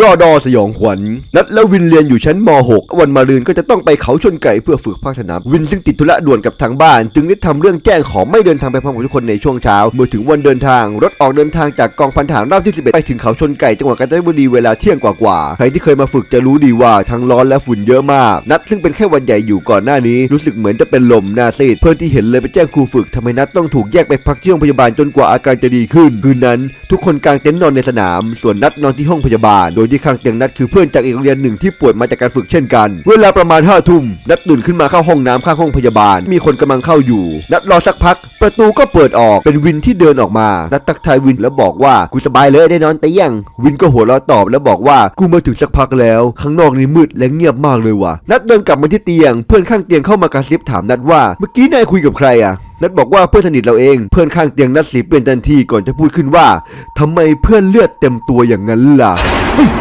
รอดอสยองขวัญนัดและวินเรียนอยู่ชั้นม .6 วันมารืนก็จะต้องไปเขาชนไก่เพื่อฝึกภาคสนาม วินซึ่งติดธุระด่วนกับทางบ้าน จึงได้ทำเรื่องแจ้งขอไม่เดินทางไปพร้อมกับทุกคนในช่วงเช้า เมื่อถึงวันเดินทาง รถออกเดินทางจากกองพันฐานราบที่ 11 ไปถึงเขาชนไก่จังหวัดกาญจนบุรีเวลาเที่ยงกว่าๆใครที่เคยมาฝึกจะรู้ดีว่าทั้งร้อนและฝุ่นเยอะมาก นัดซึ่งเป็นแค่วันใหญ่อยู่ก่อนหน้านี้ รู้สึกเหมือนจะเป็นลมหน้าซีดเพื่อนที่เห็นเลยไปแจ้งครูฝึกทำให้นัดต้องถูกแยกไปพักที่โรงพยาบาลจนกว่าอาการจะดีขึ้น คืนนั้น ทุกคนกางเต็นท์นอนในสนาม ส่วนนัดนอนที่ห้องพยาบาลโดยที่ข้างเตียงนัดคือเพื่อนจากอีกโรงเรียนหนึ่งที่ป่วยมาจากการฝึกเช่นกัน เวลาประมาณห้าทุ่มนัดตื่นขึ้นมาเข้าห้องน้ำข้างห้องพยาบาล มีคนกำลังเข้าอยู่ นัดรอสักพัก ประตูก็เปิดออกเป็นวินที่เดินออกมา นัดทักทายวินแล้วบอกว่ากูสบายเลยได้นอนเตียง วินก็หัวเราะตอบแล้วบอกว่ากูมาถึงสักพักแล้วข้างนอกนี่มืดและเงียบมากเลยว่ะนัดเดินกลับมาที่เตียง เพื่อนข้างเตียงเข้ามากระซิบถามนัดว่าเมื่อกี้นายคุยกับใครอะนัดบอกว่าเพื่อนสนิทเราเองเพื่อนข้างเตียงนัดสีเปลี่ยนทันทีก่อนจะพูดขึ้นว่าทำไมเพื่อนเลือดเต็มตัวอย่างนั้นล่ะ